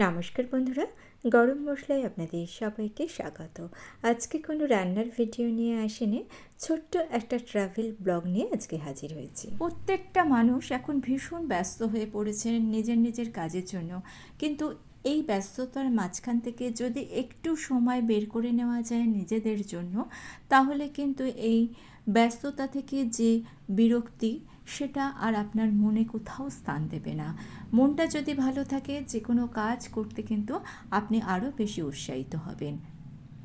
নমস্কার বন্ধুরা, গরম মশলায় আপনাদের সবাইকে স্বাগত। আজকে কোনো রান্নার ভিডিও নিয়ে আসেনি, ছোট্ট একটা ট্রাভেল ব্লগ নিয়ে আজকে হাজির হয়েছি। প্রত্যেকটা মানুষ এখন ভীষণ ব্যস্ত হয়ে পড়েছেন নিজের নিজের কাজের জন্য। কিন্তু এই ব্যস্ততার মাঝখান থেকে যদি একটু সময় বের করে নেওয়া যায় নিজেদের জন্য, তাহলে কিন্তু এই ব্যস্ততা থেকে যে বিরক্তি সেটা আর আপনার মনে কোথাও স্থান দেবে না। মনটা যদি ভালো থাকে যে কোনো কাজ করতে কিন্তু আপনি আরও বেশি উৎসাহিত হবেন।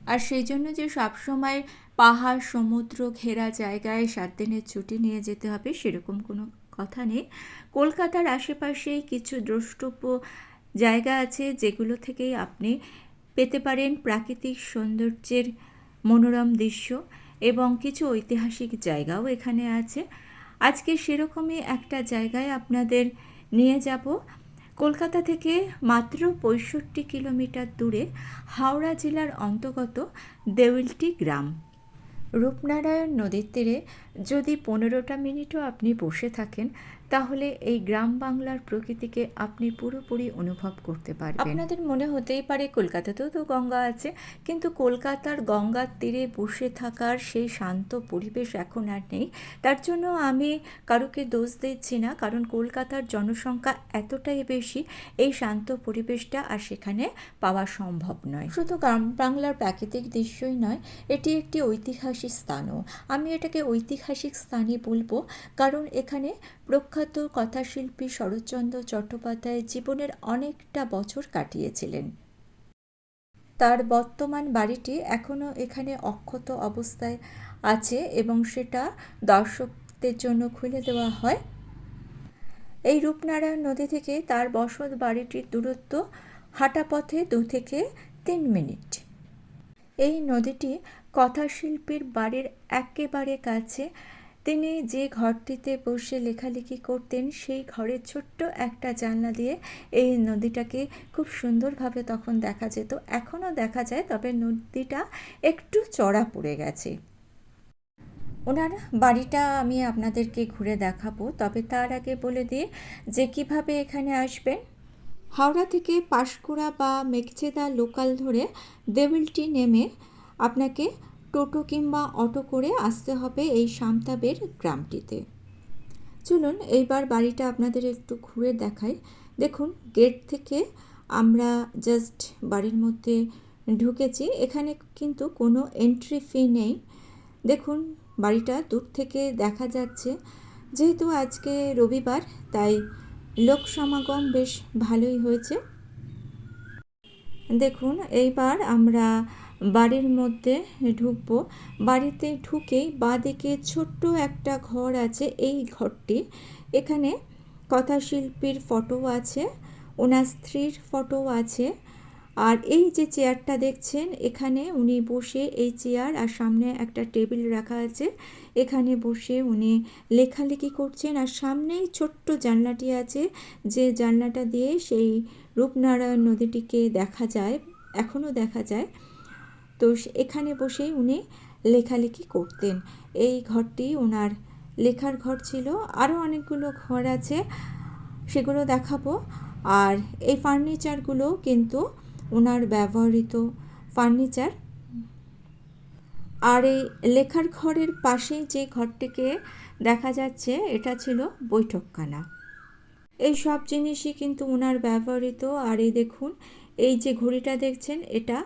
আর সেই জন্য যে সবসময় পাহাড়, সমুদ্র ঘেরা জায়গায় সাত দিনের ছুটি নিয়ে যেতে হবে, সেরকম কোনো কথা নেই। কলকাতার আশেপাশেই কিছু দ্রষ্টব্য জায়গা আছে, যেগুলো থেকেই আপনি পেতে পারেন প্রাকৃতিক সৌন্দর্যের মনোরম দৃশ্য এবং কিছু ঐতিহাসিক জায়গাও এখানে আছে। আজকে সেরকমই একটা জায়গায় আপনাদের নিয়ে যাব। কলকাতা থেকে মাত্র পঁয়ষট্টি কিলোমিটার দূরে হাওড়া জেলার অন্তর্গত দেউলটি গ্রাম। রূপনারায়ণ নদীর তীরে যদি পনেরোটা মিনিটও আপনি বসে থাকেন তাহলে এই গ্রাম বাংলার প্রকৃতিকে আপনি পুরোপুরি অনুভব করতে পারবেন। আপনাদের মনে হতেই পারে কলকাতাতেও তো গঙ্গা আছে, কিন্তু কলকাতার গঙ্গার তীরে বসে থাকার সেই শান্ত পরিবেশ এখন আর নেই। তার জন্য আমি কারোকে দোষ দিচ্ছি না, কারণ কলকাতার জনসংখ্যা এতটাই বেশি, এই শান্ত পরিবেশটা আর সেখানে পাওয়া সম্ভব নয়। শুধু গ্রাম বাংলার প্রাকৃতিক দৃশ্যই নয়, এটি একটি ঐতিহাসিক স্থানও। আমি এটাকে ঐতিহাসিক স্থানই বলব, কারণ এখানে প্রখ্যাত কথাশিল্পী শরৎচন্দ্র চট্টোপাধ্যায় জীবনের অনেকটা বছর কাটিয়েছিলেন। তার বর্তমান বাড়িটি এখনও এখানে অক্ষত অবস্থায় আছে এবং সেটা দর্শকদের জন্য খুলে দেওয়া হয়। এই রূপনারায়ণ নদী থেকে তার বসত বাড়িটির দূরত্ব হাঁটা পথে দু থেকে তিন মিনিট। এই নদীটি কথাশিল্পীর বাড়ির একেবারে কাছে তিনি যে ঘরটিতে বসে লেখালেখি করতেন, সেই ঘরের ছোট্ট একটা জানলা দিয়ে এই নদীটাকে খুব সুন্দরভাবে তখন দেখা যেত। এখনও দেখা যায়, তবে নদীটা একটু চড়া পড়ে গেছে। ওনার বাড়িটা আমি আপনাদেরকে ঘুরে দেখাবো, তবে তার আগে বলে দিই যে কীভাবে এখানে আসবেন। হাওড়া থেকে পাঁশকুড়া বা মেঘচেদা লোকাল ধরে দেবিলটি নেমে আপনাকে টোটো কিংবা অটো করে আসতে হবে এই সামতাবের গ্রামটিতে। চলুন এইবার বাড়িটা আপনাদের একটু ঘুরে দেখাই। দেখুন গেট থেকে আমরা জাস্ট বাড়ির মধ্যে ঢুকেছি। এখানে কিন্তু কোনো এন্ট্রি ফি নেই। দেখুন, বাড়িটা দূর থেকে দেখা যাচ্ছে। যেহেতু আজকে রবিবার, তাই লোক সমাগম বেশ ভালোই হয়েছে। দেখুন, এইবার আমরা বাড়ির মধ্যে ঢুকবো। বাড়িতে ঢুকেই বাঁদিকে ছোট্ট একটা ঘর আছে, এই ঘরটি। এখানে কথাশিল্পীর ফটো আছে, ওনার স্ত্রীর ফটো আছে। আর এই যে চেয়ারটা দেখছেন, এখানে উনি বসে এই চেয়ার আর সামনে একটা টেবিল রাখা আছে। এখানে বসে উনি লেখালেখি করছেন। আর সামনেই ছোট্ট জানলাটি আছে, যে জানলাটা দিয়ে সেই রূপনারায়ণ নদীটিকে দেখা যায়, এখনও দেখা যায়। তো এখানে বসেই উনি লেখালেখি করতেন। এই ঘরটি ওনার লেখার ঘর ছিল। আরও অনেকগুলো ঘর আছে, সেগুলো দেখাবো। আর এই ফার্নিচারগুলো কিন্তু ওনার ব্যবহৃত ফার্নিচার। আর এই লেখার ঘরের পাশেই যে ঘরটিকে দেখা যাচ্ছে, এটা ছিল বৈঠকখানা। এই সব জিনিসই কিন্তু ওনার ব্যবহৃত। আর এই দেখুন, এই যে ঘড়িটা দেখছেন, এটা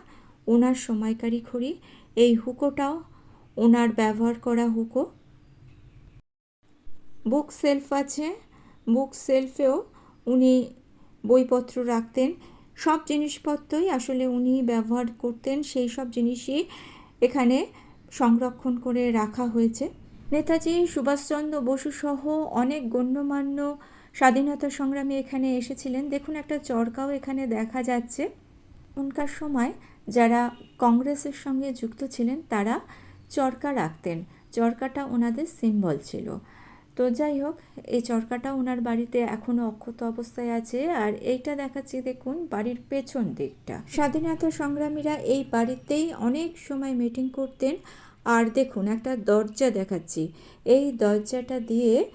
ওনার সময়কারী খড়ি, এই হুকোটাও ওনার ব্যবহার করা হুকো। বুক সেলফ আছে, বুক সেলফেও উনি বইপত্র রাখতেন। সব জিনিসপত্রই আসলে উনি ব্যবহার করতেন, সেই সব জিনিসই এখানে সংরক্ষণ করে রাখা হয়েছে। নেতাজি সুভাষচন্দ্র বসু সহ অনেক গণ্যমান্য স্বাধীনতা সংগ্রামী এখানে এসেছিলেন। দেখুন একটা চরকাও এখানে দেখা যাচ্ছে। এখনকার সময় যারা কংগ্রেসের সঙ্গে যুক্ত ছিলেন, তারা চরকা রাখতেন। চরকাটা ওনাদের সিম্বল ছিল। তো যাই হোক, এই চরকাটা ওনার বাড়িতে এখনও অক্ষত অবস্থায় আছে। আর এইটা দেখাচ্ছি, দেখুন, বাড়ির পেছন দিকটা। স্বাধীনতা সংগ্রামীরা এই বাড়িতেই অনেক সময় মিটিং করতেন। আর দেখুন, একটা দরজা দেখাচ্ছি। এই দরজাটা দিয়ে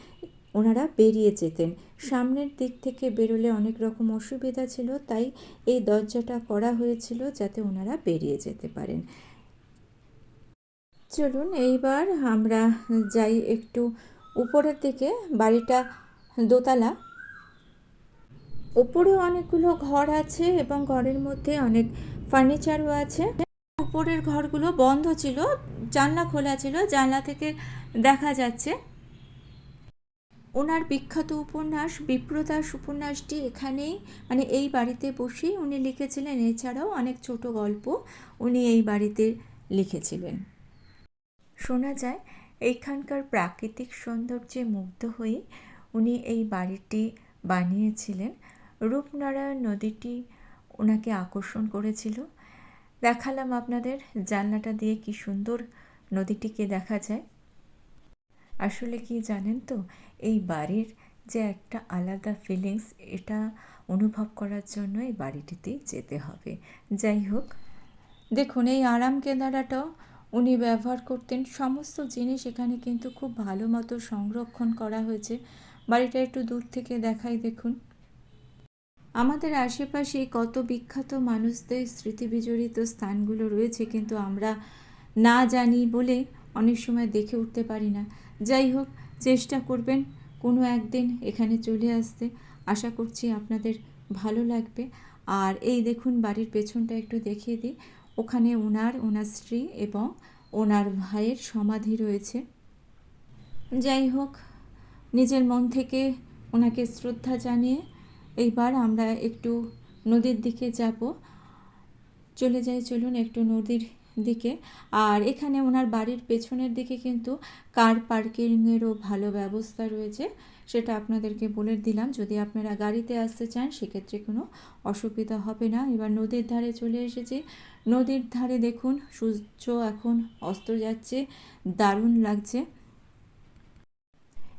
ওনারা বেরিয়ে যেতেন। সামনের দিক থেকে বেরোলে অনেক রকম অসুবিধা ছিল, তাই এই দরজাটা করা হয়েছিল যাতে ওনারা বেরিয়ে যেতে পারেন। চলুন এইবার আমরা যাই একটু উপরের দিকে। বাড়িটা দোতলা। ওপরেও অনেকগুলো ঘর আছে এবং ঘরের মধ্যে অনেক ফার্নিচারও আছে। উপরের ঘরগুলো বন্ধ ছিল, জানলা খোলা ছিল, জানলা থেকে দেখা যাচ্ছে। ওনার বিখ্যাত উপন্যাস, বিপ্রদাস উপন্যাসটি এখানেই মানে এই বাড়িতে বসেই উনি লিখেছিলেন। এছাড়াও অনেক ছোট গল্প উনি এই বাড়িতে লিখেছিলেন। শোনা যায়, এইখানকার প্রাকৃতিক সৌন্দর্যে মুগ্ধ হয়ে উনি এই বাড়িটি বানিয়েছিলেন। রূপনারায়ণ নদীটি ওনাকে আকর্ষণ করেছিল। দেখালাম আপনাদের জানলাটা দিয়ে কি সুন্দর নদীটিকে দেখা যায়। আসলে কি জানেন তো? এই বাড়ির যে একটা আলাদা ফিলিংস এটা অনুভব করার জন্য এই বাড়িটিতেই যেতে হবে। যাই হোক, দেখুন এই আরাম কেদারাটাও উনি ব্যবহার করতেন। সমস্ত জিনিস এখানে কিন্তু খুব ভালো মতো সংরক্ষণ করা হয়েছে। বাড়িটা একটু দূর থেকে দেখাই, দেখুন। আমাদের আশেপাশে কত বিখ্যাত মানুষদের স্মৃতি বিজড়িত স্থানগুলো রয়েছে, কিন্তু আমরা না জানি বলে অনেক সময় দেখে উঠতে পারি না। যাই হোক, চেষ্টা করবেন কোনো একদিন এখানে চলে আসতে। আশা করছি আপনাদের ভালো লাগবে। আর এই দেখুন, বাড়ির পেছনটা একটু দেখিয়ে দিই। ওখানে ওনার ওনার স্ত্রী এবং ওনার ভাইয়ের সমাধি রয়েছে। যাই হোক, নিজের মন থেকে ওনাকে শ্রদ্ধা জানিয়ে এইবার আমরা একটু নদীর দিকে যাব। চলে যাই, চলুন একটু নদীর দিকে। আর এখানে ওনার বাড়ির পেছনের দিকে কিন্তু কার পার্কিংয়েরও ভালো ব্যবস্থা রয়েছে, সেটা আপনাদেরকে বলে দিলাম। যদি আপনারা গাড়িতে আসতে চান, সেক্ষেত্রে কোনো অসুবিধা হবে না। এবার নদীর ধারে চলে এসেছি। নদীর ধারে দেখুন, সূর্য এখন অস্ত যাচ্ছে, দারুণ লাগছে।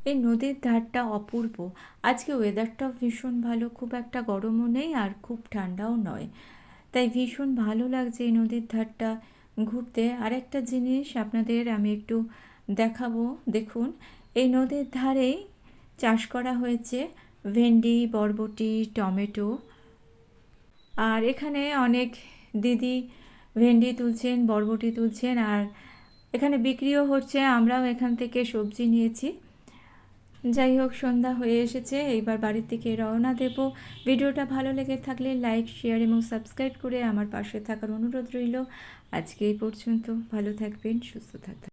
এই নদীর ধারটা অপূর্ব। আজকে ওয়েদারটাও ভীষণ ভালো, খুব একটা গরমও নেই আর খুব ঠান্ডাও নয়। তাই ভীষণ ভালো লাগছে এই নদীর ধারটা। ঘুরতে। আরেকটা জিনিস আপনাদের আমি একটু দেখাবো। দেখুন, এই নদীর ধারেই চাষ করা হয়েছে ভেন্ডি, বরবটি, টমেটো। আর এখানে অনেক দিদি ভেন্ডি তুলছেন, বরবটি তুলছেন, আর এখানে বিক্রিও হচ্ছে। আমরাও এখান থেকে সবজি নিয়েছি। যাই হোক, সন্ধ্যা হয়ে এসেছে। এইবার বাড়ির থেকে রওনা দেব। ভিডিওটা ভালো লেগে থাকলে লাইক, শেয়ার এবং সাবস্ক্রাইব করে আমার পাশে থাকার অনুরোধ রইল। আজকে এই পর্যন্ত। ভালো থাকবেন, সুস্থ থাকবেন।